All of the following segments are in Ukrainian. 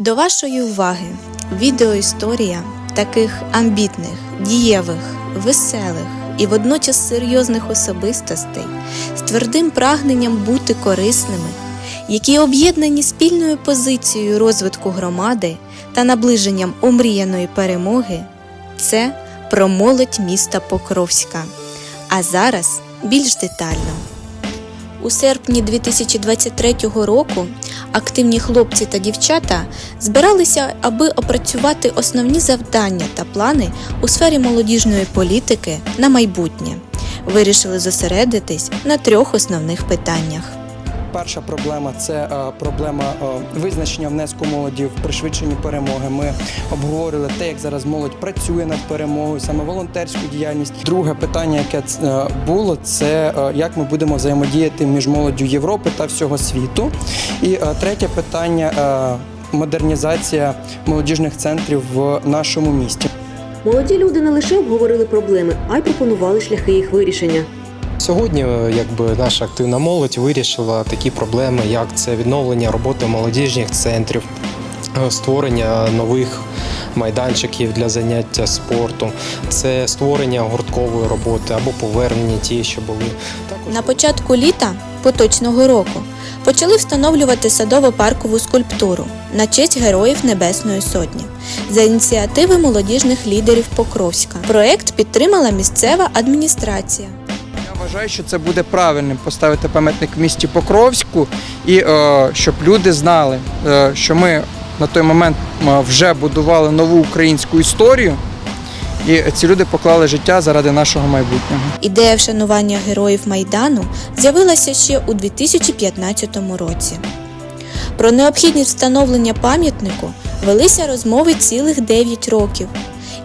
До вашої уваги відеоісторія таких амбітних, дієвих, веселих і водночас серйозних особистостей з твердим прагненням бути корисними, які об'єднані спільною позицією розвитку громади та наближенням омріяної перемоги. Це про молодь міста Покровська. А зараз більш детально. У серпні 2023 року активні хлопці та дівчата збиралися, аби опрацювати основні завдання та плани у сфері молодіжної політики на майбутнє. Вирішили зосередитись на трьох основних питаннях. Перша проблема це е, проблема е, визначення внеску молоді в пришвидшенні перемоги. Ми обговорили те, як зараз молодь працює над перемогою, саме волонтерську діяльність. Друге питання, яке е, було, це як ми будемо взаємодіяти між молоддю Європи та всього світу. І третє питання модернізація молодіжних центрів в нашому місті. Молоді люди не лише обговорили проблеми, а й пропонували шляхи їх вирішення. Сьогодні, е, якби наша активна молодь вирішила такі проблеми, як це відновлення роботи молодіжних центрів, е, створення нових майданчиків для заняття спорту, це створення гурткової роботи або повернення ті, що були. На початку літа поточного року почали встановлювати садово-паркову скульптуру на честь Героїв Небесної Сотні за ініціативи молодіжних лідерів Покровська. Проект підтримала місцева адміністрація. Вважаю, що це буде правильним поставити пам'ятник в місті Покровську, і е, щоб люди знали, е, що ми на той момент е, вже будували нову українську історію, і ці люди поклали життя заради нашого майбутнього. Ідея вшанування героїв Майдану з'явилася ще у 2015 році. Про необхідність встановлення пам'ятнику велися розмови цілих 9 років.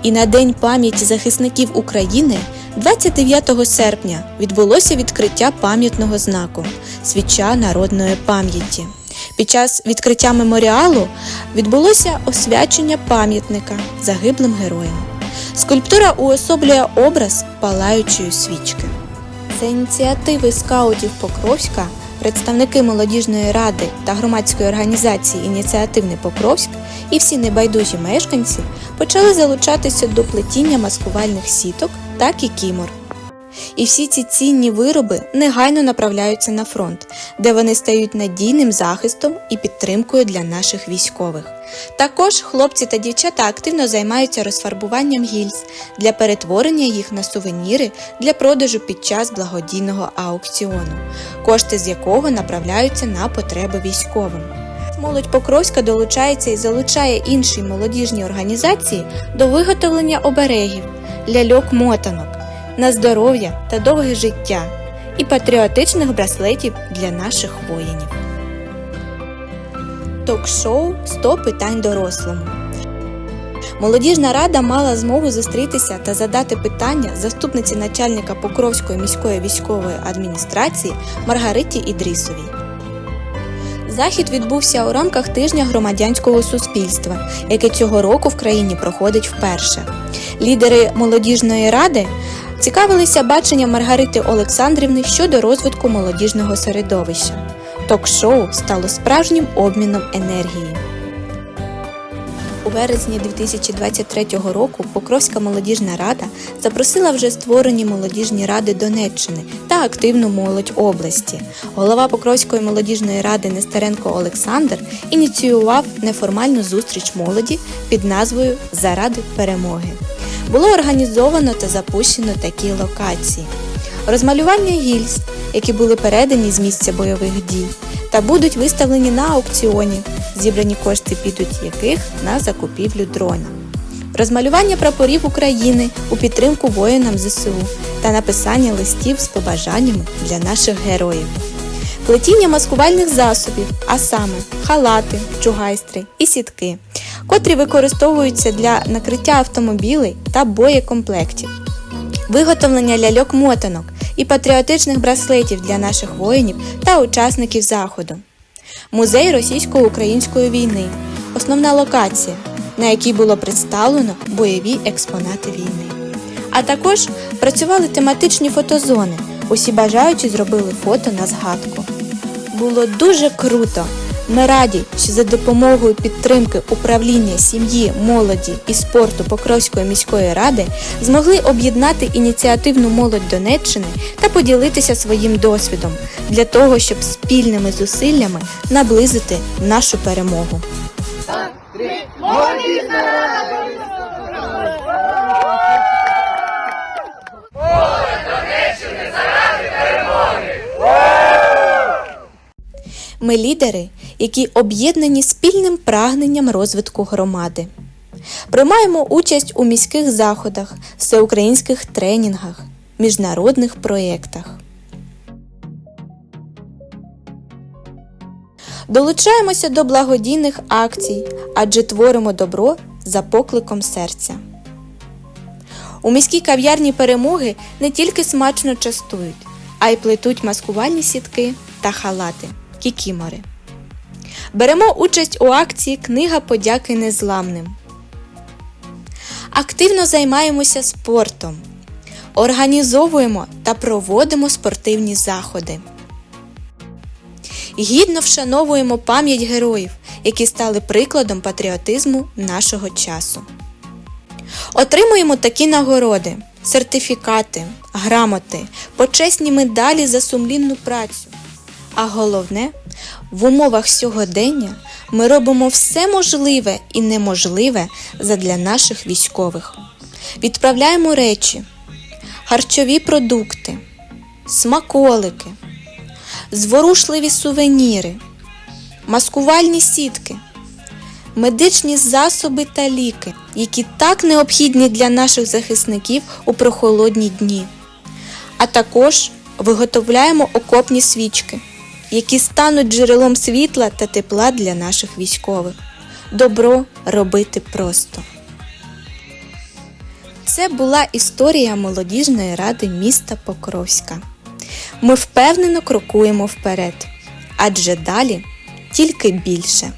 І на День пам'яті захисників України 29 серпня відбулося відкриття пам'ятного знаку Свіча народної пам'яті. Під час відкриття меморіалу відбулося освячення пам'ятника загиблим героям. Скульптура уособлює образ палаючої свічки. За ініціативи скаутів Покровська, представники молодіжної ради та громадської організації Ініціативний Покровськ і всі небайдужі мешканці почали залучатися до плетіння маскувальних сіток та кікімор. І всі ці цінні вироби негайно направляються на фронт, де вони стають надійним захистом і підтримкою для наших військових. Також хлопці та дівчата активно займаються розфарбуванням гільз для перетворення їх на сувеніри для продажу під час благодійного аукціону, кошти з якого направляються на потреби військовим. Молодь Покровська долучається і залучає інші молодіжні організації до виготовлення оберегів, ляльок-мотанок на здоров'я та довге життя і патріотичних браслетів для наших воїнів. Ток-шоу «100 питань дорослому. Молодіжна рада мала змогу зустрітися та задати питання заступниці начальника Покровської міської військової адміністрації Маргариті Ідрісовій. Захід відбувся у рамках тижня громадянського суспільства, який цього року в країні проходить вперше. Лідери молодіжної ради цікавилися баченням Маргарити Олександрівни щодо розвитку молодіжного середовища. Ток-шоу стало справжнім обміном енергії. У березні 2023 року Покровська молодіжна рада запросила вже створені молодіжні ради Донеччини та активну молодь області. Голова Покровської молодіжної ради Нестеренко Олександр ініціював неформальну зустріч молоді під назвою Заради перемоги. Було організовано та запущено такі локації: розмалювання гільз, які були передані з місця бойових дій, та будуть виставлені на аукціоні, зібрані кошти підуть яких на закупівлю дрона. Розмалювання прапорів України у підтримку воїнам ЗСУ та написання листів з побажаннями для наших героїв. Плетіння маскувальних засобів, а саме халати, чугайстри і сітки, котрі використовуються для накриття автомобілей та боєкомплектів виготовлення ляльок-мотанок і патріотичних браслетів для наших воїнів та учасників заходу. Музей російсько-української війни основна локація, на якій було представлено бойові експонати війни. А також працювали тематичні фотозони. Усі бажаючі зробили фото на згадку. Було дуже круто. Ми раді, що за допомогою підтримки управління сім'ї, молоді і спорту Покровської міської ради змогли об'єднати ініціативну молодь Донеччини та поділитися своїм досвідом для того, щоб спільними зусиллями наблизити нашу перемогу. Ми лідери, які об'єднані спільним прагненням розвитку громади. Приймаємо участь у міських заходах, всеукраїнських тренінгах, міжнародних проєктах. Долучаємося до благодійних акцій, адже творимо добро за покликом серця. У міській кав'ярні перемоги не тільки смачно частують, а й плетуть маскувальні сітки та халати кікімори. Беремо участь у акції Книга подяки незламним. Активно займаємося спортом. Організовуємо та проводимо спортивні заходи. Гідно вшановуємо пам'ять героїв, які стали прикладом патріотизму нашого часу. Отримуємо такі нагороди: сертифікати, грамоти, почесні медалі за сумлінну працю. А головне, в умовах сьогодення ми робимо все можливе і неможливе задля наших військових. Відправляємо речі, харчові продукти, смаколики, зворушливі сувеніри, маскувальні сітки, медичні засоби та ліки, які так необхідні для наших захисників у прохолодні дні. А також виготовляємо окопні свічки, які стануть джерелом світла та тепла для наших військових. Добро робити просто. Це була історія молодіжної ради міста Покровська. Ми впевнено крокуємо вперед, адже далі тільки більше.